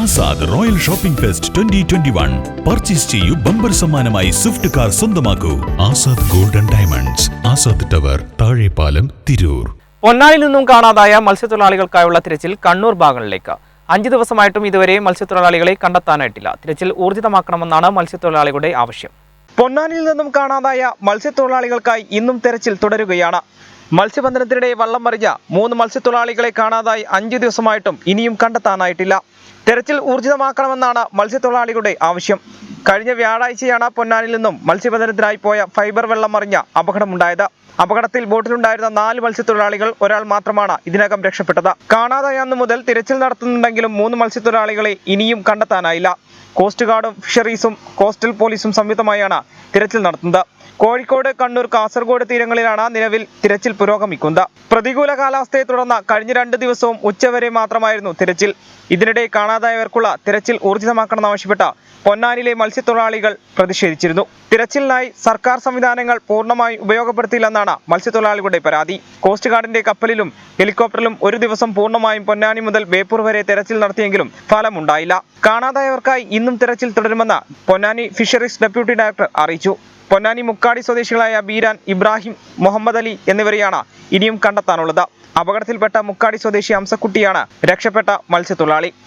Azad royal shopping fest twenty twenty one. Purchase ചെയ്യൂ bumper സമ്മാനമായി Swift car സ്വന്തമാക്കൂ. Azad golden diamonds Azad tower Thazhepalam Tirur. പൊന്നാനിൽ നിന്നും കാണാതായ മത്സ്യത്തൊഴിലാളികൾക്കായുള്ള തിരച്ചിൽ കണ്ണൂർ ഭാഗങ്ങളിലേക്ക്. അഞ്ച് ദിവസമായിട്ടും ഇതുവരെ മത്സ്യത്തൊഴിലാളികളെ കണ്ടെത്താനായിട്ടില്ല. തിരച്ചിൽ ഊർജിതമാക്കണമെന്നാണ് മത്സ്യത്തൊഴിലാളികളുടെ ആവശ്യം. പൊന്നാനിൽ നിന്നും കാണാതായ മത്സ്യത്തൊഴിലാളികൾക്കായി ഇന്നും തെരച്ചിൽ തുടരുകയാണ്. മത്സ്യബന്ധനത്തിനിടെ വള്ളം മറിഞ്ഞ മൂന്ന് മത്സ്യത്തൊഴിലാളികളെ കാണാതായി അഞ്ചു ദിവസമായിട്ടും ഇനിയും കണ്ടെത്താനായിട്ടില്ല. തെരച്ചിൽ ഊർജിതമാക്കണമെന്നാണ് മത്സ്യത്തൊഴിലാളികളുടെ ആവശ്യം. കഴിഞ്ഞ വ്യാഴാഴ്ചയാണ് പൊന്നാനിൽ നിന്നും മത്സ്യബന്ധനത്തിനായി പോയ ഫൈബർ വെള്ളം മറിഞ്ഞ അപകടമുണ്ടായത്. അപകടത്തിൽ ബോട്ടിലുണ്ടായിരുന്ന നാല് മത്സ്യത്തൊഴിലാളികൾ ഒരാൾ മാത്രമാണ് ഇതിനകം രക്ഷപ്പെട്ടത്. കാണാതായ അന്നു മുതൽ തിരച്ചിൽ നടത്തുന്നുണ്ടെങ്കിലും മൂന്ന് മത്സ്യത്തൊഴിലാളികളെ ഇനിയും കണ്ടെത്താനായില്ല. കോസ്റ്റ് ഗാർഡും ഫിഷറീസും കോസ്റ്റൽ പോലീസും സംയുക്തമായാണ് തിരച്ചിൽ നടത്തുന്നത്. കോഴിക്കോട് കണ്ണൂർ കാസർഗോഡ് തീരങ്ങളിലാണ് നിലവിൽ തിരച്ചിൽ പുരോഗമിക്കുന്നത്. പ്രതികൂല കാലാവസ്ഥയെ തുടർന്ന് കഴിഞ്ഞ രണ്ട് ദിവസവും ഉച്ചവരെ മാത്രമായിരുന്നു തിരച്ചിൽ. ഇതിനിടെ കാണാതായവർക്കുള്ള തിരച്ചിൽ ഊർജിതമാക്കണമെന്നാവശ്യപ്പെട്ട പൊന്നാനിലെ മത്സ്യത്തൊഴിലാളികൾ പ്രതിഷേധിച്ചിരുന്നു. തിരച്ചിലിനായി സർക്കാർ സംവിധാനങ്ങൾ പൂർണമായി ഉപയോഗപ്പെടുത്തിയില്ലെന്നാണ് മത്സ്യത്തൊഴിലാളികളുടെ പരാതി. കോസ്റ്റ് ഗാർഡിന്റെ കപ്പലിലും ഹെലികോപ്റ്ററിലും ഒരു ദിവസം പൂർണമായും പൊന്നാനി മുതൽ ബേപ്പൂർ വരെ തെരച്ചിൽ നടത്തിയെങ്കിലും ഫലമുണ്ടായില്ല. കാണാതായവർക്കായി ഇന്നും തിരച്ചിൽ തുടരുമെന്ന് പൊന്നാനി ഫിഷറീസ് ഡെപ്യൂട്ടി ഡയറക്ടർ അറിയിച്ചു. പൊന്നാനി മുക്കാടി സ്വദേശികളായ ബീരാൻ ഇബ്രാഹിം മുഹമ്മദ് അലി എന്നിവരെയാണ് ഇനിയും കണ്ടെത്താനുള്ളത്. അപകടത്തിൽപ്പെട്ട മുക്കാടി സ്വദേശി അംസക്കുട്ടിയാണ് രക്ഷപ്പെട്ട മത്സ്യത്തൊഴിലാളി.